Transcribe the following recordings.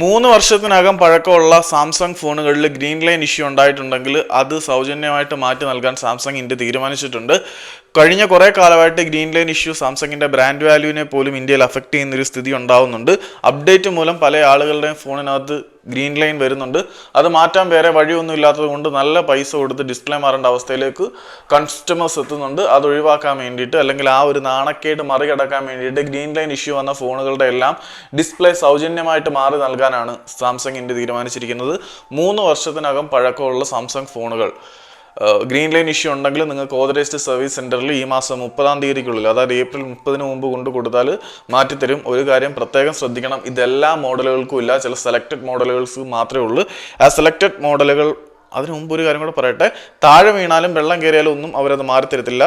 മൂന്ന് വർഷത്തിനകം പഴക്കമുള്ള സാംസങ് ഫോണുകളിൽ ഗ്രീൻ ലൈൻ ഇഷ്യൂ ഉണ്ടായിട്ടുണ്ടെങ്കിൽ അത് സൗജന്യമായിട്ട് മാറ്റി നൽകാൻ സാംസങ് ഇന്ത്യ തീരുമാനിച്ചിട്ടുണ്ട്. കഴിഞ്ഞ കുറേ കാലമായിട്ട് ഗ്രീൻ ലൈൻ ഇഷ്യൂ സാംസങ്ങിന്റെ ബ്രാൻഡ് വാല്യൂവിനെ പോലും ഇന്ത്യയിൽ അഫക്റ്റ് ചെയ്യുന്ന ഒരു സ്ഥിതി ഉണ്ടാവുന്നുണ്ട്. അപ്ഡേറ്റ് മൂലം പല ആളുകളുടെയും ഫോണിനകത്ത് ഗ്രീൻ ലൈൻ വരുന്നുണ്ട്. അത് മാറ്റാൻ വേറെ വഴിയൊന്നും ഇല്ലാത്തത് കൊണ്ട് നല്ല പൈസ കൊടുത്ത് ഡിസ്പ്ലേ മാറേണ്ട അവസ്ഥയിലേക്ക് കൺസ്റ്റമേഴ്സ് എത്തുന്നുണ്ട്. അത് ഒഴിവാക്കാൻ വേണ്ടിയിട്ട് അല്ലെങ്കിൽ ആ ഒരു നാണക്കേട് മറികടക്കാൻ വേണ്ടിയിട്ട് ഗ്രീൻ ലൈൻ ഇഷ്യൂ വന്ന ഫോണുകളുടെ എല്ലാം ഡിസ്പ്ലേ സൗജന്യമായിട്ട് മാറി നൽകാനാണ് സാംസങ് ഇന്ത്യ തീരുമാനിച്ചിരിക്കുന്നത്. മൂന്ന് വർഷത്തിനകം പഴക്കമുള്ള സാംസങ് ഫോണുകൾ. ഗ്രീൻ ലൈൻ ഇഷ്യൂ ഉണ്ടെങ്കിൽ നിങ്ങൾക്ക് ഓതറൈസ്ഡ് സർവീസ് സെന്ററിൽ ഈ മാസം മുപ്പതാം തീയതിക്കുള്ളിൽ അതായത് ഏപ്രിൽ മുപ്പതിന് മുമ്പ് കൊണ്ട് കൊടുത്താൽ മാറ്റിത്തരും. ഒരു കാര്യം പ്രത്യേകം ശ്രദ്ധിക്കണം ഇതെല്ലാ മോഡലുകൾക്കും ഇല്ല ചില സെലക്റ്റഡ് മോഡലുകൾക്ക് മാത്രമേ ഉള്ളൂ. ആ സെലക്റ്റഡ് മോഡലുകൾ അതിനു മുമ്പ് ഒരു കാര്യം കൂടെ പറയട്ടെ താഴെ വീണാലും വെള്ളം കയറിയാലും ഒന്നും അവരത് മാറിത്തരത്തില്ല.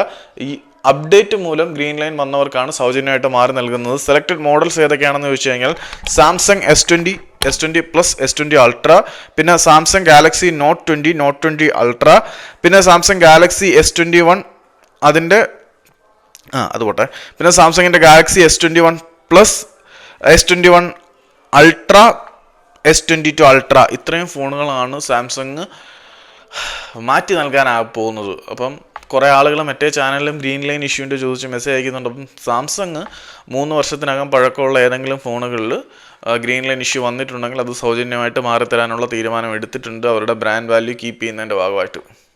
ഈ അപ്ഡേറ്റ് മൂലം ഗ്രീൻ ലൈൻ വന്നവർക്കാണ് സൗജന്യമായിട്ട് മാറി നൽകുന്നത്. സെലക്ടഡ് മോഡൽസ് ഏതൊക്കെയാണെന്ന് ചോദിച്ചു കഴിഞ്ഞാൽ Samsung S twenty S twenty plus S twenty ultra പിന്നെ Samsung Galaxy Note twenty Note twenty ultra പിന്നെ Samsung Galaxy S twenty one അതിന്റെ ആ അത് പോട്ടെ. പിന്നെ സാംസങ്ങിന്റെ Galaxy S twenty one plus S twenty one ultra S twenty two ultra ഇത്രയും ഫോണുകളാണ് സാംസങ് മാറ്റി നൽകാനാ പോകുന്നത്. അപ്പം കുറേ ആളുകൾ മറ്റേ ചാനലിലും ഗ്രീൻ ലൈൻ ഇഷ്യൂവിന്റെ ചോദിച്ച് മെസ്സേജ് അയക്കുന്നുണ്ട്. അപ്പം സാംസങ് മൂന്ന് വർഷത്തിനകം പഴക്കമുള്ള ഏതെങ്കിലും ഫോണുകളിൽ ഗ്രീൻ ലൈൻ ഇഷ്യൂ വന്നിട്ടുണ്ടെങ്കിൽ അത് സൗജന്യമായിട്ട് മാറിത്തരാനുള്ള തീരുമാനം എടുത്തിട്ടുണ്ട്. അവരുടെ ബ്രാൻഡ് വാല്യൂ കീപ്പ് ചെയ്യുന്നതിന്റെ ഭാഗമായിട്ട്.